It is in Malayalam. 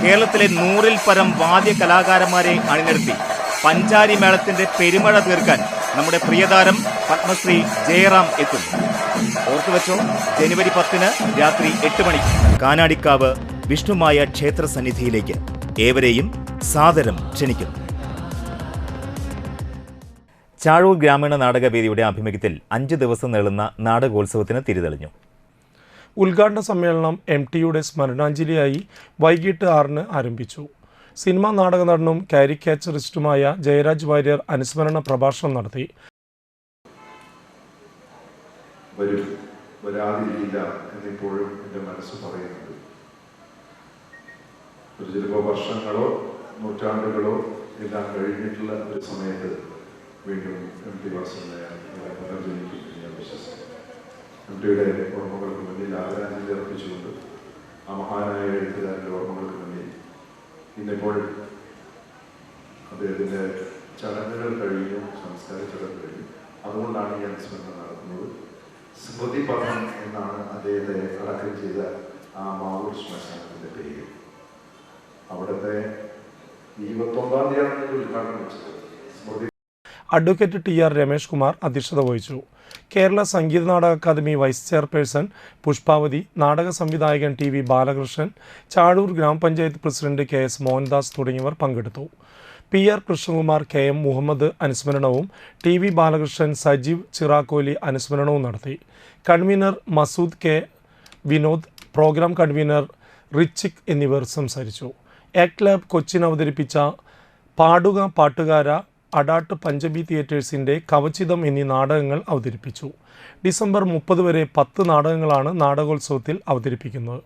കേരളത്തിലെ നൂറിൽ പരം വാദ്യ കലാകാരന്മാരെ അണിനിരത്തി. പഞ്ചാരി മേളത്തിന്റെ പെരുമഴ തീർക്കാൻ നമ്മുടെ പ്രിയതാരം പത്മശ്രീ ജയറാം എത്തും. ഓർത്തുവെച്ചോ ജനുവരി പത്തിന് രാത്രി എട്ട് മണിക്ക് കാനാടിക്കാവ് വിഷ്ണുമായ ക്ഷേത്ര സന്നിധിയിലേക്ക് ഏവരെയും സാദരം ക്ഷണിക്കുന്നു. ചാഴൂർ ഗ്രാമീണ നാടകവേദിയുടെ ആഭിമുഖ്യത്തിൽ അഞ്ച് ദിവസം നീളുന്ന നാടകോത്സവത്തിന് തിരിതെളിഞ്ഞു. ഉദ്ഘാടന സമ്മേളനം എം ടിയുടെ സ്മരണാഞ്ജലിയായി വൈകിട്ട് ആറിന് ആരംഭിച്ചു. സിനിമാ നാടക നടനും കാരിക്കാച്ചറിസ്റ്റുമായ ജയരാജ് വാര്യർ അനുസ്മരണ പ്രഭാഷണം നടത്തി. വരും. വരാതിരിക്കില്ല എന്നിപ്പോഴും എന്റെ മനസ്സ് പറയുന്നുണ്ട്. ഒരു ചിലപ്പോൾ വർഷങ്ങളോ നൂറ്റാണ്ടുകളോ എല്ലാം കഴിഞ്ഞിട്ടുള്ള ഒരു സമയത്ത് വീണ്ടും എം ടി വാസുദേവൻ പുനർജനിക്കും ഞാൻ വിശ്വസിക്കുന്നു. എം ടിയുടെ ഓർമ്മകൾക്ക് മുന്നിൽ ആദരാഞ്ജലി അർപ്പിച്ചുകൊണ്ട് ആ മഹാനായ എഴുത്തുകാരന്റെ ഓർമ്മകൾക്ക് വേണ്ടി ഇന്നിപ്പോൾ അദ്ദേഹത്തിന്റെ ചടങ്ങുകൾ കഴിഞ്ഞു സംസ്കാര ചടങ്ങ് കഴിഞ്ഞു. അതുകൊണ്ടാണ് ഈ അനുസ്മരണം നടത്തുന്നത് സ്മൃതി പഥം എന്നാണ് അദ്ദേഹത്തെ അടക്കം ചെയ്ത ആ മാവൂർ ശ്മശാനത്തിന്റെ പേര്. അവിടുത്തെ ഇരുപത്തൊമ്പതാം തീയതിയാണ് ഉദ്ഘാടനം വെച്ചത്. Advocate T R Ramesh Kumar അധ്യക്ഷത വഹിച്ചു. Kerala Sangeetha Nataka academy vice chairperson Pushpavati നാടക സംവിധായകൻ ടി വി ബാലകൃഷ്ണൻ ചാഴൂർ ഗ്രാമപഞ്ചായത്ത് പ്രസിഡന്റ് കെ എസ് മോഹൻദാസ് തുടങ്ങിയവർ പങ്കെടുത്തു. P R Krishnakumar K M Muhammad അനുസ്മരണവും T V Balakrishnan Sajeev Chirakkoli അനുസ്മരണവും നടത്തി. Convener Masood K. Vinod programme convener റിച്ചിക് എന്നിവർ സംസാരിച്ചു. ആക്ട് ലാബ് കൊച്ചിൻ അവതരിപ്പിച്ച പാടുക പാട്ടുകാര അഡാട്ട് പഞ്ചമി തിയേറ്റേഴ്സിന്റെ കവചിതം എന്നീ നാടകങ്ങൾ അവതരിപ്പിച്ചു. ഡിസംബർ മുപ്പത് വരെ പത്ത് നാടകങ്ങളാണ് നാടകോത്സവത്തിൽ അവതരിപ്പിക്കുന്നത്.